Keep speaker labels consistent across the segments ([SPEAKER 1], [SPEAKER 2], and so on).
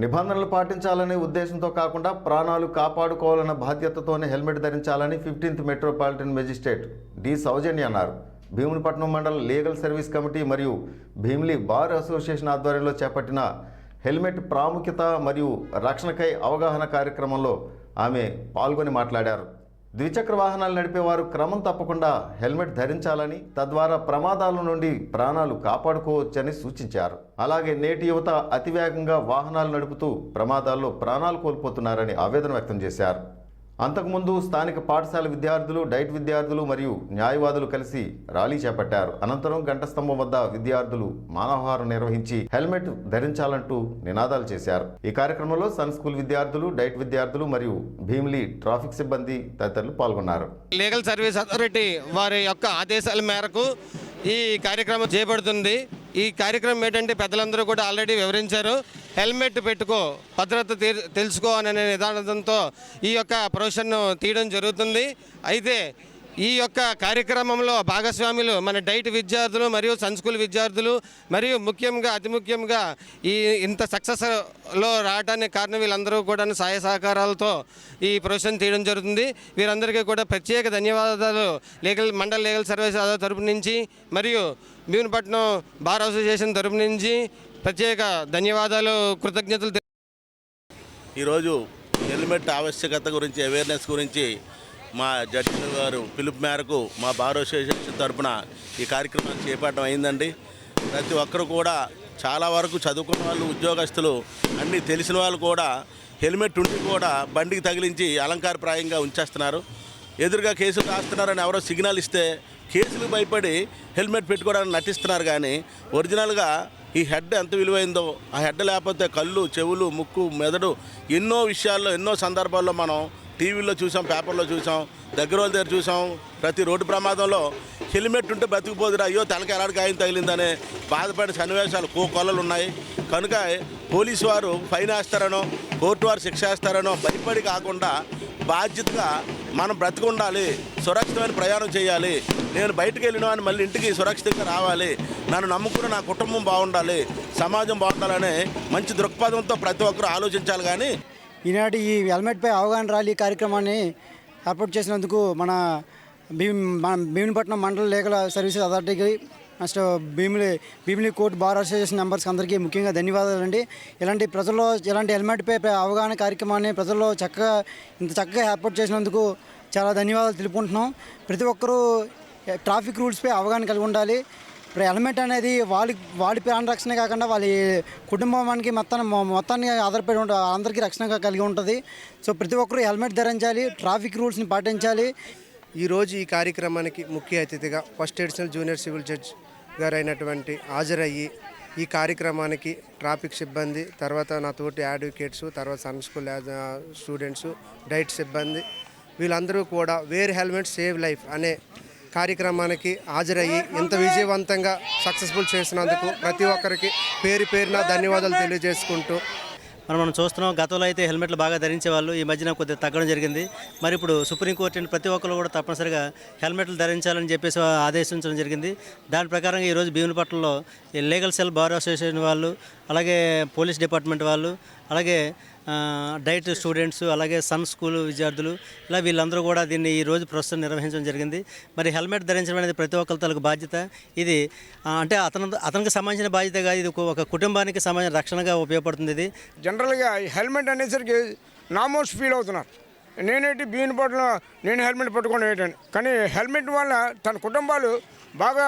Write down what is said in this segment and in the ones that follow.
[SPEAKER 1] నిబంధనలు పాటించాలనే ఉద్దేశంతో కాకుండా ప్రాణాలు కాపాడుకోవాలన్న బాధ్యతతోనే హెల్మెట్ ధరించాలని fifteenth metropolitan magistrate D. Soujanya అన్నారు. భీమునిపట్నం మండల లీగల్ సర్వీస్ కమిటీ మరియు భీమిలి బార్ అసోసియేషన్ ఆధ్వర్యంలో చేపట్టిన హెల్మెట్ ప్రాముఖ్యత మరియు రక్షణకై అవగాహన కార్యక్రమంలో ఆమె పాల్గొని మాట్లాడారు. ద్విచక్ర వాహనాలు నడిపేవారు క్రమం తప్పకుండా హెల్మెట్ ధరించాలని తద్వారా ప్రమాదాల నుండి ప్రాణాలు కాపాడుకోవచ్చని సూచించారు. అలాగే నేటి యువత అతివేగంగా వాహనాలు నడుపుతూ ప్రమాదాల్లో ప్రాణాలు కోల్పోతున్నారని ఆవేదన వ్యక్తం చేశారు. అంతకుముందు స్థానిక పాఠశాల విద్యార్థులు డైట్ విద్యార్థులు మరియు న్యాయవాదులు కలిసి ర్యాలీ చేపట్టారు. అనంతరం గంటస్తంభం వద్ద విద్యార్థులు మానవహారం నిర్వహించి హెల్మెట్ ధరించాలంటూ నినాదాలు చేశారు. ఈ కార్యక్రమంలో సన్ స్కూల్ విద్యార్థులు డైట్ విద్యార్థులు మరియు భీమిలి ట్రాఫిక్ సిబ్బంది తదితరులు పాల్గొన్నారు.
[SPEAKER 2] లీగల్ సర్వీస్ అథారిటీ వారి యొక్క ఆదేశాల మేరకు ఈ కార్యక్రమం చేపడుతుంది. ఈ కార్యక్రమం ఏంటంటే పెద్దలందరూ కూడా ఆల్రెడీ వివరించారు. హెల్మెట్ పెట్టుకో భద్రత తెలుసుకో అనే నిదానంతో ఈ యొక్క ప్రొఫెషన్ తీయడం జరుగుతుంది. అయితే ఈ యొక్క కార్యక్రమంలో భాగస్వాములు మన డైట్ విద్యార్థులు మరియు సన్ విద్యార్థులు మరియు ముఖ్యంగా అతి ముఖ్యంగా ఈ ఇంత సక్సెస్లో రావడానికి కారణం వీళ్ళందరూ కూడా సహాయ సహకారాలతో ఈ ప్రొఫెషన్ తీయడం జరుగుతుంది. వీరందరికీ కూడా ప్రత్యేక ధన్యవాదాలు. లీగల్ మండల లీగల్ సర్వీస్ తరపు నుంచి మరియు భీమునిపట్నం బార్ అసోసియేషన్ తరపు నుంచి ప్రత్యేక ధన్యవాదాలు కృతజ్ఞతలు
[SPEAKER 3] ఈరోజు హెల్మెట్ ఆవశ్యకత గురించి అవేర్నెస్ గురించి మా జడ్జి గారు పిలుపు మేరకు మా బార్ అసోసియేషన్ తరపున ఈ కార్యక్రమాన్ని చేపట్టడం అయిందండి. ప్రతి ఒక్కరు కూడా చాలా వరకు చదువుకున్న వాళ్ళు ఉద్యోగస్తులు అన్నీ తెలిసిన వాళ్ళు కూడా హెల్మెట్ ఉండి కూడా బండికి తగిలించి అలంకారప్రాయంగా ఉంచేస్తున్నారు. ఎదురుగా కేసులు రాస్తున్నారని ఎవరో సిగ్నల్ ఇస్తే కేసులు భయపడి హెల్మెట్ పెట్టుకోవడానికి నటిస్తున్నారు కానీ ఒరిజినల్గా ఈ హెడ్ ఎంత విలువైందో ఆ హెడ్ లేకపోతే కళ్ళు చెవులు ముక్కు మెదడు ఎన్నో విషయాల్లో ఎన్నో సందర్భాల్లో మనం టీవీలో చూసాం పేపర్లో చూసాం దగ్గర వాళ్ళ దగ్గర చూసాం. ప్రతి రోడ్డు ప్రమాదంలో హెల్మెట్ ఉంటే బతికిపోదురా అయ్యో తలకి ఎలాంటి గాయం తగిలిందనే బాధపడే సన్నివేశాలు కో కొలలు ఉన్నాయి. కనుక పోలీసు వారు ఫైన్ వేస్తారనో కోర్టు వారు శిక్ష వేస్తారనో భయపడి కాకుండా బాధ్యతగా మనం బ్రతికుండాలి సురక్షితమైన ప్రయాణం చేయాలి. నేను బయటకు వెళ్ళిన అని మళ్ళీ ఇంటికి సురక్షితంగా రావాలి. నన్ను నమ్ముకున్న నా కుటుంబం బాగుండాలి సమాజం బాగుండాలనే మంచి దృక్పథంతో ప్రతి ఒక్కరూ ఆలోచించాలి కానీ
[SPEAKER 4] ఈనాటి ఈ హెల్మెట్పై అవగాహన ర్యాలీ కార్యక్రమాన్ని ఏర్పాటు చేసినందుకు మన భీమ్ మన మండల లేఖల services అథారిటీకి next Bheemili Bheemili court bar association మెంబర్స్కి అందరికీ ముఖ్యంగా ధన్యవాదాలండి ఇలాంటి ప్రజల్లో ఇలాంటి హెల్మెట్పై అవగాహన కార్యక్రమాన్ని ప్రజల్లో చక్కగా ఇంత చక్కగా ఏర్పాటు చేసినందుకు చాలా ధన్యవాదాలు తెలుపుకుంటున్నాం. ప్రతి ఒక్కరూ ట్రాఫిక్ రూల్స్పై అవగాహన కలిగి ఉండాలి. ఇప్పుడు హెల్మెట్ అనేది వాళ్ళ వాళ్ళ ప్రాణ రక్షణ కాకుండా వాళ్ళ కుటుంబానికి మొత్తాన్ని మొత్తాన్ని ఆధారపడి ఉంట అందరికీ రక్షణగా కలిగి ఉంటుంది. సో ప్రతి ఒక్కరూ హెల్మెట్ ధరించాలి ట్రాఫిక్ రూల్స్ని పాటించాలి.
[SPEAKER 5] ఈరోజు ఈ కార్యక్రమానికి ముఖ్య అతిథిగా first additional junior civil judge గారైనటువంటి అయినటువంటి హాజరయ్యి ఈ కార్యక్రమానికి ట్రాఫిక్ సిబ్బంది తర్వాత నా తోటి అడ్వకేట్స్ తర్వాత సన్ స్కూల్ స్టూడెంట్స్ డైట్ సిబ్బంది వీళ్ళందరూ కూడా వేర్ హెల్మెట్ సేవ్ లైఫ్ అనే కార్యక్రమానికి హాజరయ్యి ఇంత విజయవంతంగా సక్సెస్ఫుల్ చేసినందుకు ప్రతి ఒక్కరికి పేరు పేరున ధన్యవాదాలు తెలియజేసుకుంటూ.
[SPEAKER 6] మనం మనం చూస్తున్నాం గతంలో అయితే హెల్మెట్లు బాగా ధరించే వాళ్ళు ఈ మధ్యన కొద్దిగా తగ్గడం జరిగింది. మరి ఇప్పుడు సుప్రీంకోర్టు ప్రతి ఒక్కరు కూడా తప్పనిసరిగా హెల్మెట్లు ధరించాలని చెప్పేసి ఆదేశించడం జరిగింది. దాని ప్రకారంగా ఈరోజు భీమునిపట్నంలో లీగల్ సెల్ బార్ అసోసియేషన్ వాళ్ళు అలాగే పోలీస్ డిపార్ట్మెంట్ వాళ్ళు అలాగే డైట్ స్టూడెంట్స్ అలాగే సన్ స్కూల్ విద్యార్థులు ఇలా వీళ్ళందరూ కూడా దీన్ని ఈ రోజు ప్రస్తుతం నిర్వహించడం జరిగింది. మరి హెల్మెట్ ధరించడం అనేది ప్రతి ఒక్కరి తలకు బాధ్యత. ఇది అంటే అతను అతనికి సంబంధించిన బాధ్యత కాదు ఇది ఒక కుటుంబానికి సంబంధించిన రక్షణగా ఉపయోగపడుతుంది ఇది.
[SPEAKER 7] జనరల్గా హెల్మెట్ అనేసరికి నామోస్ ఫీల్ అవుతున్నారు. నేనైతే బీన్ పట్ల నేను హెల్మెట్ పట్టుకొని వేయటాను కానీ హెల్మెట్ వల్ల తన కుటుంబాలు బాగా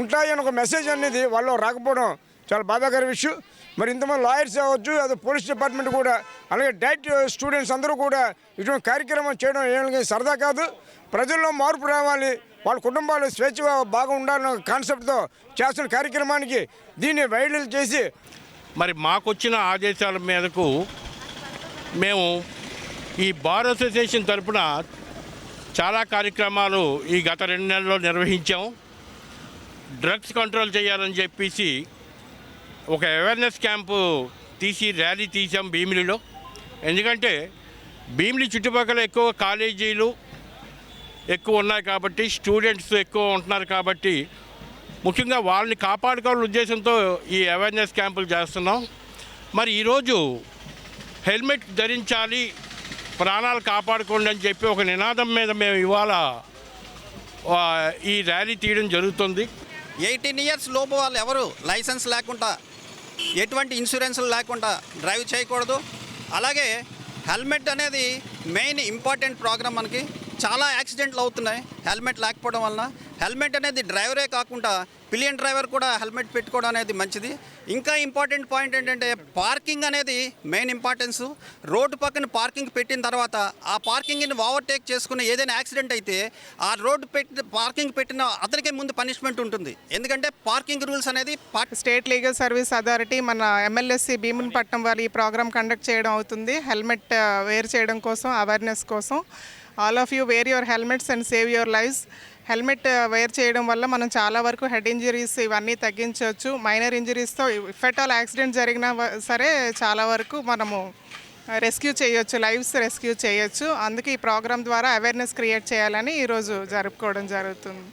[SPEAKER 7] ఉంటాయని ఒక మెసేజ్ అనేది వాళ్ళు రాకపోవడం చాలా బాధాకర విషయం మరి ఇంతమంది లాయర్స్ అవ్వచ్చు అది పోలీస్ డిపార్ట్మెంట్ కూడా అలాగే డైట్ స్టూడెంట్స్ అందరూ కూడా ఇటువంటి కార్యక్రమం చేయడం ఏమి సరదా కాదు. ప్రజల్లో మార్పు రావాలి వాళ్ళ కుటుంబాలు స్వేచ్ఛగా బాగా ఉండాలన్న కాన్సెప్ట్తో చేస్తున్న కార్యక్రమానికి దీన్ని వైరల్ చేసి
[SPEAKER 8] మరి మాకొచ్చిన ఆదేశాల మేరకు మేము ఈ బార్ అసోసియేషన్ తరపున చాలా కార్యక్రమాలు ఈ గత రెండు నెలల్లో నిర్వహించాం. డ్రగ్స్ కంట్రోల్ చేయాలని చెప్పేసి ఒక అవేర్నెస్ క్యాంపు తీసి ర్యాలీ తీసాం భీమిలిలో. ఎందుకంటే భీమిలి చుట్టుపక్కల ఎక్కువ కాలేజీలు ఎక్కువ ఉన్నాయి కాబట్టి స్టూడెంట్స్ ఎక్కువ ఉంటున్నారు కాబట్టి ముఖ్యంగా వాళ్ళని కాపాడుకోవాలని ఉద్దేశంతో ఈ అవేర్నెస్ క్యాంపులు చేస్తున్నాం. మరి ఈరోజు హెల్మెట్ ధరించాలి ప్రాణాలు కాపాడుకోండి అని చెప్పి ఒక నినాదం మీద మేము ఇవాళ ఈ ర్యాలీ తీయడం జరుగుతుంది.
[SPEAKER 9] ఎయిటీన్ ఇయర్స్ లోపు వాళ్ళు ఎవరు? లైసెన్స్ లేకుండా ఎటువంటి ఇన్సూరెన్స్లు లేకుండా డ్రైవ్ చేయకూడదు. అలాగే హెల్మెట్ అనేది మెయిన్ ఇంపార్టెంట్ ప్రోగ్రామ్ మనకి. చాలా యాక్సిడెంట్లు అవుతున్నాయి హెల్మెట్ లేకపోవడం వలన. హెల్మెట్ అనేది డ్రైవరే కాకుండా పిలియన్ డ్రైవర్ కూడా హెల్మెట్ పెట్టుకోవడం అనేది మంచిది. ఇంకా ఇంపార్టెంట్ పాయింట్ ఏంటంటే పార్కింగ్ అనేది మెయిన్ ఇంపార్టెన్స్. రోడ్డు పక్కన పార్కింగ్ పెట్టిన తర్వాత ఆ పార్కింగ్ని ఓవర్టేక్ చేసుకుని ఏదైనా యాక్సిడెంట్ అయితే ఆ రోడ్డు పెట్టి పార్కింగ్ పెట్టిన అతనికే ముందు పనిష్మెంట్ ఉంటుంది. ఎందుకంటే పార్కింగ్ రూల్స్ అనేది
[SPEAKER 10] స్టేట్ లీగల్ సర్వీస్ అథారిటీ మన ఎమ్మెల్యేసి భీమునిపట్నం వారు ఈ ప్రోగ్రామ్ కండక్ట్ చేయడం అవుతుంది. హెల్మెట్ వేర్ చేయడం కోసం అవేర్నెస్ కోసం. All of you wear your helmets and save your lives helmet wear చేయడం వల్ల మనం చాలా వరకు హెడ్ ఇంజరీస్ ఇవన్నీ తగ్గించవచ్చు. మైనర్ ఇంజరీస్తో ఇఫెట్ ఆల్ యాక్సిడెంట్ జరిగినా సరే చాలా వరకు మనము రెస్క్యూ చేయొచ్చు లైవ్స్ రెస్క్యూ చేయొచ్చు. అందుకే ఈ ప్రోగ్రామ్ ద్వారా అవేర్నెస్ క్రియేట్ చేయాలని ఈరోజు జరుపుకోవడం జరుగుతుంది.